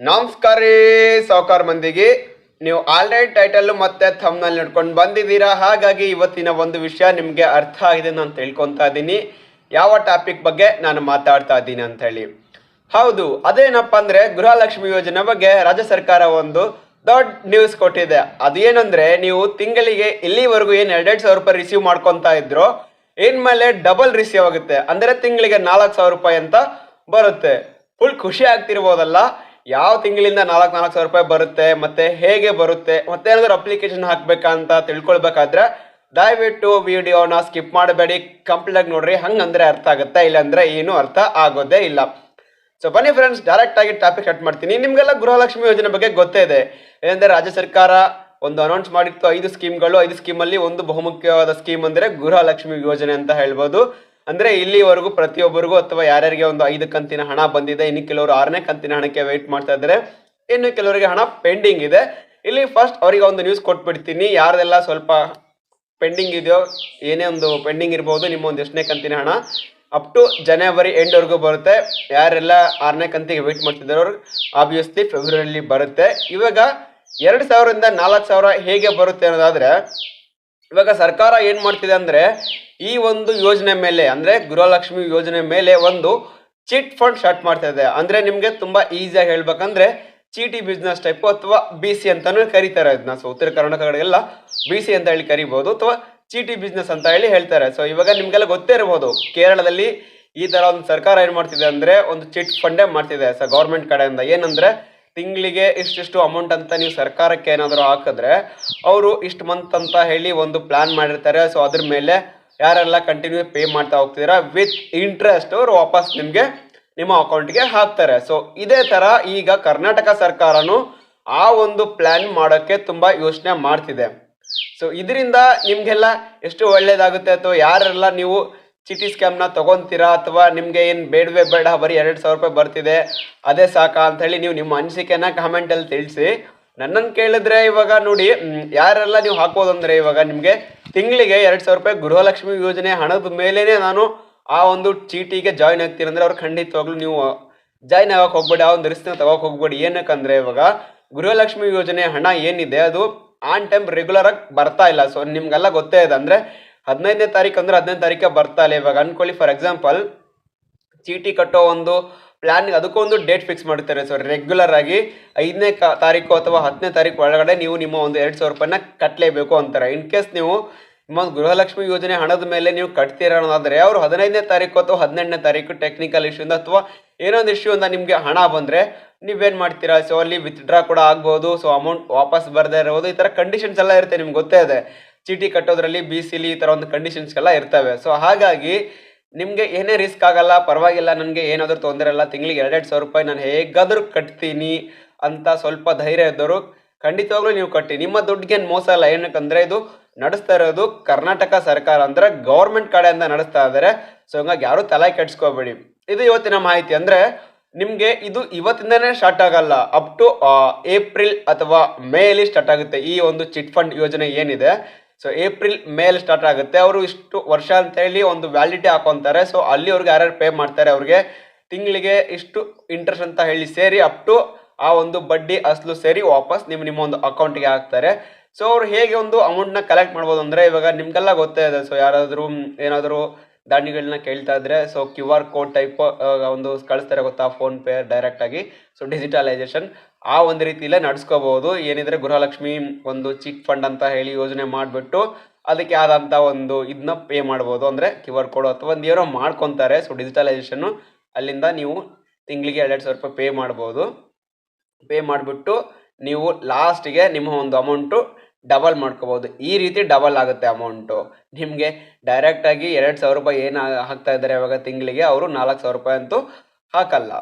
ನಮಸ್ಕಾರ ರೀ ಸಾವುಕಾರ ಮಂದಿಗೆ. ನೀವು ಆಲ್ರೆಡಿ ಟೈಟಲ್ ಮತ್ತೆ ಥಮ್ನಲ್ಲಿ ನೋಡ್ಕೊಂಡು ಬಂದಿದ್ದೀರಾ? ಹಾಗಾಗಿ ಇವತ್ತಿನ ಒಂದು ವಿಷಯ ನಿಮಗೆ ಅರ್ಥ ಆಗಿದೆ ನಾನು ತಿಳ್ಕೊತಾ ಇದ್ದೀನಿ. ಯಾವ ಟಾಪಿಕ್ ಬಗ್ಗೆ ನಾನು ಮಾತಾಡ್ತಾ ಇದ್ದೀನಿ ಅಂತ ಹೇಳಿ ಹೌದು, ಅದೇನಪ್ಪ ಅಂದ್ರೆ ಗೃಹಲಕ್ಷ್ಮಿ ಯೋಜನೆ ಬಗ್ಗೆ ರಾಜ್ಯ ಸರ್ಕಾರ ಒಂದು ದೊಡ್ಡ ನ್ಯೂಸ್ ಕೊಟ್ಟಿದೆ. ಅದೇನಂದ್ರೆ ನೀವು ತಿಂಗಳಿಗೆ ಇಲ್ಲಿವರೆಗೂ ಏನು ಎರಡೆರಡು ಸಾವಿರ ರೂಪಾಯಿ ರಿಸೀವ್ ಮಾಡ್ಕೊತಾ ಇದ್ರು, ಇನ್ಮೇಲೆ ಡಬಲ್ ರಿಸೀವ್ ಆಗುತ್ತೆ. ಅಂದ್ರೆ ತಿಂಗಳಿಗೆ ನಾಲ್ಕು ಸಾವಿರ ರೂಪಾಯಿ ಅಂತ ಬರುತ್ತೆ. ಫುಲ್ ಖುಷಿ ಆಗ್ತಿರ್ಬೋದಲ್ಲ? ಯಾವ ತಿಂಗಳಿಂದ ನಾಲ್ಕು ನಾಲ್ಕು ಸಾವಿರ ರೂಪಾಯಿ ಬರುತ್ತೆ, ಮತ್ತೆ ಹೇಗೆ ಬರುತ್ತೆ, ಮತ್ತೆ ಏನಾದ್ರು ಅಪ್ಲಿಕೇಶನ್ ಹಾಕ್ಬೇಕಂತ ತಿಳ್ಕೊಳ್ಬೇಕಾದ್ರೆ ದಯವಿಟ್ಟು ವಿಡಿಯೋನ ಸ್ಕಿಪ್ ಮಾಡಬೇಡಿ. ಕಂಪ್ಲೀಟ್ ಆಗಿ ನೋಡ್ರಿ, ಹಂಗಂದ್ರೆ ಅರ್ಥ ಆಗುತ್ತೆ ಇಲ್ಲಾಂದ್ರೆ ಏನು ಅರ್ಥ ಆಗೋದೇ ಇಲ್ಲ. ಸೊ ಬನ್ನಿ ಫ್ರೆಂಡ್ಸ್ ಡೈರೆಕ್ಟ್ ಆಗಿ ಟಾಪಿಕ್ ಕಟ್ ಮಾಡ್ತೀನಿ. ನಿಮ್ಗೆಲ್ಲ ಗೃಹಲಕ್ಷ್ಮಿ ಯೋಜನೆ ಬಗ್ಗೆ ಗೊತ್ತೇ ಇದೆ. ಏನಂದ್ರೆ ರಾಜ್ಯ ಸರ್ಕಾರ ಒಂದು ಅನೌನ್ಸ್ ಮಾಡಿತ್ತು, ಐದು ಸ್ಕೀಮ್ಗಳು ಐದು ಸ್ಕೀಮಲ್ಲಿ ಒಂದು ಬಹುಮುಖ್ಯವಾದ ಸ್ಕೀಮ್ ಅಂದ್ರೆ ಗೃಹಲಕ್ಷ್ಮಿ ಯೋಜನೆ ಅಂತ ಹೇಳ್ಬೋದು. ಅಂದ್ರೆ ಇಲ್ಲಿವರೆಗೂ ಪ್ರತಿಯೊಬ್ಬರಿಗೂ ಅಥವಾ ಯಾರ್ಯಾರಿಗೆ ಒಂದು ಐದು ಕಂತಿನ ಹಣ ಬಂದಿದೆ, ಇನ್ನು ಕೆಲವರು ಆರನೇ ಕಂತಿನ ಹಣಕ್ಕೆ ವೆಯ್ಟ್ ಮಾಡ್ತಾ ಇದ್ದಾರೆ, ಇನ್ನು ಕೆಲವರಿಗೆ ಹಣ ಪೆಂಡಿಂಗ್ ಇದೆ. ಇಲ್ಲಿ ಫಸ್ಟ್ ಅವರಿಗೆ ಒಂದು ನ್ಯೂಸ್ ಕೊಟ್ಬಿಡ್ತೀನಿ. ಯಾರ್ದೆಲ್ಲ ಸ್ವಲ್ಪ ಪೆಂಡಿಂಗ್ ಇದೆಯೋ, ಏನೇ ಒಂದು ಪೆಂಡಿಂಗ್ ಇರ್ಬೋದು, ನಿಮ್ಮ ಒಂದು ಎಷ್ಟನೇ ಕಂತಿನ ಹಣ ಅಪ್ ಟು ಜನವರಿ ಎಂಡ್ವರೆಗೂ ಬರುತ್ತೆ. ಯಾರೆಲ್ಲ ಆರನೇ ಕಂತಿಗೆ ವೆಯ್ಟ್ ಮಾಡ್ತಿದ್ದಾರೋ ಆಬ್ವಿಯಸ್ಲಿ ಫೆಬ್ರವರಿಲಿ ಬರುತ್ತೆ. ಇವಾಗ ಎರಡು ಸಾವಿರದಿಂದ ನಾಲ್ಕು ಸಾವಿರ ಹೇಗೆ ಬರುತ್ತೆ ಅನ್ನೋದಾದ್ರೆ ಇವಾಗ ಸರ್ಕಾರ ಏನ್ ಮಾಡ್ತಿದೆ ಅಂದ್ರೆ ಈ ಒಂದು ಯೋಜನೆ ಮೇಲೆ, ಅಂದ್ರೆ ಗೃಹಲಕ್ಷ್ಮಿ ಯೋಜನೆ ಮೇಲೆ ಒಂದು ಚಿಟ್ ಫಂಡ್ ಸ್ಟಾರ್ಟ್ ಮಾಡ್ತಾ ಇದೆ. ಅಂದ್ರೆ ನಿಮ್ಗೆ ತುಂಬಾ ಈಸಿಯಾಗಿ ಹೇಳ್ಬೇಕಂದ್ರೆ ಚೀಟಿ ಬಿಸ್ನೆಸ್ ಟೈಪ್ ಅಥವಾ ಬಿ ಸಿ ಅಂತಾನು ಕರೀತಾರೆ ಅದನ್ನ ಸೊ ಉತ್ತರ ಕರ್ನಾಟಕ ಕಡೆಗೆಲ್ಲ ಬಿ ಸಿ ಅಂತ ಹೇಳಿ ಕರಿಬಹುದು ಅಥವಾ ಚೀಟಿ ಬಿಸ್ನೆಸ್ ಅಂತ ಹೇಳಿ ಹೇಳ್ತಾರೆ. ಸೊ ಇವಾಗ ನಿಮ್ಗೆಲ್ಲ ಗೊತ್ತೇ ಇರಬಹುದು ಕೇರಳದಲ್ಲಿ ಈ ತರ ಒಂದು ಸರ್ಕಾರ ಏನ್ ಮಾಡ್ತಿದೆ ಅಂದ್ರೆ ಒಂದು ಚಿಟ್ ಫಂಡೇ ಮಾಡ್ತಿದೆ. ಸೊ ಗೌರ್ಮೆಂಟ್ ಕಡೆಯಿಂದ ಏನಂದ್ರೆ ತಿಂಗಳಿಗೆ ಇಷ್ಟಿಷ್ಟು ಅಮೌಂಟ್ ಅಂತ ನೀವು ಸರ್ಕಾರಕ್ಕೆ ಏನಾದರೂ ಹಾಕಿದ್ರೆ ಅವರು ಇಷ್ಟು ಮಂತ್ ಅಂತ ಹೇಳಿ ಒಂದು ಪ್ಲಾನ್ ಮಾಡಿರ್ತಾರೆ. ಸೊ ಅದ್ರ ಮೇಲೆ ಯಾರೆಲ್ಲ ಕಂಟಿನ್ಯೂ ಪೇ ಮಾಡ್ತಾ ಹೋಗ್ತಿದ್ದೀರಾ ವಿತ್ ಇಂಟ್ರೆಸ್ಟ್ ಅವರು ವಾಪಸ್ ನಿಮಗೆ ನಿಮ್ಮ ಅಕೌಂಟ್ಗೆ ಹಾಕ್ತಾರೆ. ಸೊ ಇದೇ ಥರ ಈಗ ಕರ್ನಾಟಕ ಸರ್ಕಾರನೂ ಆ ಒಂದು ಪ್ಲ್ಯಾನ್ ಮಾಡೋಕ್ಕೆ ತುಂಬ ಯೋಚನೆ ಮಾಡ್ತಿದೆ. ಸೊ ಇದರಿಂದ ನಿಮಗೆಲ್ಲ ಎಷ್ಟು ಒಳ್ಳೆಯದಾಗುತ್ತೆ ಅಥವಾ ಯಾರೆಲ್ಲ ನೀವು ಚಿಟಿ ಸ್ಕ್ಯಾಮ್ನ ತೊಗೊತೀರಾ ಅಥವಾ ನಿಮಗೆ ಏನು ಬೇಡವೇ ಬೇಡ, ಬರೀ ಎರಡು ಸಾವಿರ ರೂಪಾಯಿ ಬರ್ತಿದೆ, ಅದೇ ಸಾಕಾ ಅಂಥೇಳಿ ನೀವು ನಿಮ್ಮ ಅನಿಸಿಕೆನ ಕಾಮೆಂಟಲ್ಲಿ ತಿಳಿಸಿ. ನನ್ನನ್ನು ಕೇಳಿದ್ರೆ ಇವಾಗ ನೋಡಿ ಯಾರೆಲ್ಲ ನೀವು ಹಾಕ್ಬೋದು ಅಂದರೆ ಇವಾಗ ನಿಮಗೆ ತಿಂಗಳಿಗೆ ಎರಡು ಸಾವಿರ ರೂಪಾಯಿ ಗೃಹಲಕ್ಷ್ಮಿ ಯೋಜನೆ ಹಣದ ಮೇಲೇ ನಾನು ಆ ಒಂದು ಚೀಟಿಗೆ ಜಾಯ್ನ್ ಆಗ್ತೀನಿ ಅಂದರೆ ಅವ್ರು ಖಂಡಿತವಾಗ್ಲೂ ನೀವು ಜಾಯ್ನ್ ಆಗೋಕೆ ಹೋಗ್ಬೇಡಿ, ಆ ಒಂದು ರಿಸ್ಕ್ನ ತಗೋಕೆ ಹೋಗ್ಬೇಡಿ. ಏನಕ್ಕಂದ್ರೆ ಇವಾಗ ಗೃಹಲಕ್ಷ್ಮಿ ಯೋಜನೆ ಹಣ ಏನಿದೆ ಅದು ಆನ್ ಟೈಮ್ ರೆಗ್ಯುಲರ್ ಆಗಿ ಬರ್ತಾ ಇಲ್ಲ. ಸೊ ನಿಮ್ಗೆಲ್ಲ ಗೊತ್ತೇ ಇದೆ ಅಂದ್ರೆ ಹದಿನೈದನೇ ತಾರೀಕು ಅಂದ್ರೆ ಹದಿನೈದು ತಾರೀಕೆ ಬರ್ತಾ ಇವಾಗ ಅನ್ಕೊಳ್ಳಿ ಫಾರ್ ಎಕ್ಸಾಂಪಲ್ ಚೀಟಿ ಕಟ್ಟೋ ಒಂದು ಪ್ಲಾನ್ ಅದಕ್ಕೊಂದು ಡೇಟ್ ಫಿಕ್ಸ್ ಮಾಡ್ತಾರೆ ಸೊ ರೆಗ್ಯುಲರ್ ಆಗಿ ಐದನೇ ತಾರೀಕು ಅಥವಾ ಹತ್ತನೇ ತಾರೀಕು ಒಳಗಡೆ ನೀವು ನಿಮ್ಮ ಒಂದು ಎರಡು ಸಾವಿರ ರೂಪಾಯಿನ ಕಟ್ಟಲೇಬೇಕು ಅಂತಾರೆ. ಇನ್ ಕೇಸ್ ನೀವು ನಿಮ್ಮ ಒಂದು ಗೃಹಲಕ್ಷ್ಮಿ ಯೋಜನೆ ಹಣದ ಮೇಲೆ ನೀವು ಕಟ್ತೀರ ಅನ್ನೋದಾದರೆ, ಅವರು ಹದಿನೈದನೇ ತಾರೀಕು ಅಥವಾ ಹದಿನೆಂಟನೇ ತಾರೀಕು ಟೆಕ್ನಿಕಲ್ ಇಶ್ಯೂಯಿಂದ ಅಥವಾ ಏನೋ ಒಂದು ಇಶ್ಯೂ ಅಂತ ನಿಮಗೆ ಹಣ ಬಂದರೆ ನೀವೇನು ಮಾಡ್ತೀರಾ? ಸೊ ಅಲ್ಲಿ ವಿತ್ಡ್ರಾ ಕೂಡ ಆಗ್ಬೋದು. ಸೊ ಅಮೌಂಟ್ ವಾಪಸ್ ಬರದೇ ಇರ್ಬೋದು. ಈ ಥರ ಕಂಡೀಷನ್ಸ್ ಎಲ್ಲ ಇರುತ್ತೆ, ನಿಮ್ಗೆ ಗೊತ್ತೇ ಇದೆ. ಚೀಟಿ ಕಟ್ಟೋದ್ರಲ್ಲಿ ಬಿ ಸಿಲಿ ಈ ಥರ ಒಂದು ಕಂಡೀಷನ್ಸ್ಗೆಲ್ಲ ಇರ್ತವೆ. ಸೊ ಹಾಗಾಗಿ ನಿಮಗೆ ಏನೇ ರಿಸ್ಕ್ ಆಗಲ್ಲ, ಪರವಾಗಿಲ್ಲ, ನನಗೆ ಏನಾದರೂ ತೊಂದರೆ ಇಲ್ಲ, ತಿಂಗಳಿಗೆ ಎರಡೆರಡು ಸಾವಿರ ರೂಪಾಯಿ ನಾನು ಹೇಗಾದರೂ ಕಟ್ತೀನಿ ಅಂತ ಸ್ವಲ್ಪ ಧೈರ್ಯ ಇದ್ದವರು ಖಂಡಿತವಾಗ್ಲೂ ನೀವು ಕಟ್ಟಿ. ನಿಮ್ಮ ದುಡ್ಡಿಗೇನು ಮೋಸ ಇಲ್ಲ. ಏನಕ್ಕಂದರೆ ಇದು ನಡೆಸ್ತಾ ಇರೋದು ಕರ್ನಾಟಕ ಸರ್ಕಾರ ಅಂದರೆ ಗೌರ್ಮೆಂಟ್ ಕಡೆಯಿಂದ ನಡೆಸ್ತಾ ಇದ್ದಾರೆ ಸೊ ಹಂಗಾಗಿ ಯಾರೂ ತಲೆ ಕೆಡಿಸ್ಕೋಬೇಡಿ. ಇದು ಇವತ್ತಿನ ಮಾಹಿತಿ. ಅಂದರೆ ನಿಮಗೆ ಇದು ಇವತ್ತಿಂದನೇ ಸ್ಟಾರ್ಟ್ ಆಗಲ್ಲ. ಅಪ್ ಟು ಏಪ್ರಿಲ್ ಅಥವಾ ಮೇಲಿ ಸ್ಟಾರ್ಟ್ ಆಗುತ್ತೆ ಈ ಒಂದು ಚಿಟ್ ಫಂಡ್ ಯೋಜನೆ ಏನಿದೆ. ಸೊ ಏಪ್ರಿಲ್ ಮೇಲೆ ಸ್ಟಾರ್ಟ್ ಆಗುತ್ತೆ. ಅವರು ಇಷ್ಟು ವರ್ಷ ಅಂತ ಹೇಳಿ ಒಂದು ವ್ಯಾಲಿಡಿಟಿ ಹಾಕೊಂತಾರೆ. ಸೊ ಅಲ್ಲಿ ಅವ್ರಿಗೆ ಯಾರ್ಯಾರು ಪೇ ಮಾಡ್ತಾರೆ ಅವ್ರಿಗೆ ತಿಂಗಳಿಗೆ ಇಷ್ಟು ಇಂಟ್ರೆಸ್ಟ್ ಅಂತ ಹೇಳಿ ಸೇರಿ ಅಪ್ ಟು ಆ ಒಂದು ಬಡ್ಡಿ ಅಸಲು ಸೇರಿ ವಾಪಸ್ ನಿಮ್ಮ ನಿಮ್ಮ ಒಂದು ಅಕೌಂಟ್ಗೆ ಹಾಕ್ತಾರೆ. ಸೊ ಅವ್ರು ಹೇಗೆ ಒಂದು ಅಮೌಂಟ್ನ ಕಲೆಕ್ಟ್ ಮಾಡ್ಬೋದು ಅಂದರೆ ಇವಾಗ ನಿಮಗೆಲ್ಲ ಗೊತ್ತೇ ಇದೆ. ಸೊ ಯಾರಾದರೂ, ಏನಾದರೂ ದಾಣಿಗಳನ್ನ ಕೇಳ್ತಾ ಇದ್ರೆ so Q R code type ಒಂದು ಕಳಿಸ್ತಾರೆ ಗೊತ್ತಾ ಫೋನ್ಪೇ ಡೈರೆಕ್ಟಾಗಿ ಸೊ ಡಿಜಿಟಲೈಸೇಷನ್ ಆ ಒಂದು ರೀತಿಯಲ್ಲೇ ನಡ್ಸ್ಕೋಬಹುದು ಏನಿದ್ರೆ ಗೃಹಲಕ್ಷ್ಮಿ ಒಂದು ಚಿಟ್ ಫಂಡ್ ಅಂತ ಹೇಳಿ ಯೋಜನೆ ಮಾಡಿಬಿಟ್ಟು ಅದಕ್ಕೆ ಆದಂಥ ಒಂದು ಇದನ್ನ ಪೇ ಮಾಡ್ಬೋದು. ಅಂದರೆ ಕ್ಯೂ ಆರ್ ಕೋಡ್ ಅಥವಾ ಒಂದು ಏನೋ ಮಾಡ್ಕೊತಾರೆ. ಸೊ ಡಿಜಿಟಲೈಸೇಷನ್ನು ಅಲ್ಲಿಂದ ನೀವು ತಿಂಗಳಿಗೆ ಎರಡೆರಡು ಸಾವಿರ ರೂಪಾಯಿ ಪೇ ಮಾಡ್ಬೋದು. ಪೇ ಮಾಡಿಬಿಟ್ಟು ನೀವು ಲಾಸ್ಟಿಗೆ ನಿಮ್ಮ ಒಂದು ಅಮೌಂಟು ಡಬಲ್ ಮಾಡ್ಕೋಬೋದು. ಈ ರೀತಿ ಡಬಲ್ ಆಗುತ್ತೆ ಅಮೌಂಟು ನಿಮಗೆ ಡೈರೆಕ್ಟಾಗಿ ಎರಡು ಸಾವಿರ ರೂಪಾಯಿ ಏನು ಹಾಕ್ತಾ ಇದ್ದಾರೆ ಇವಾಗ ತಿಂಗಳಿಗೆ? ಅವರು ನಾಲ್ಕು ಸಾವಿರ ರೂಪಾಯಿ ಅಂತೂ ಹಾಕಲ್ಲ.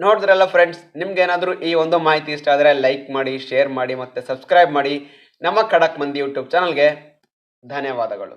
ನೋಡಿದ್ರಲ್ಲ ಫ್ರೆಂಡ್ಸ್ ನಿಮ್ಗೇನಾದರೂ ಈ ಒಂದು ಮಾಹಿತಿ ಇಷ್ಟ ಆದರೆ ಲೈಕ್ ಮಾಡಿ ಶೇರ್ ಮಾಡಿ ಮತ್ತು ಸಬ್ಸ್ಕ್ರೈಬ್ ಮಾಡಿ ನಮ್ಮ ಖಡಕ್ ಮಂದಿ ಯೂಟ್ಯೂಬ್ ಚಾನಲ್ಗೆ ಧನ್ಯವಾದಗಳು.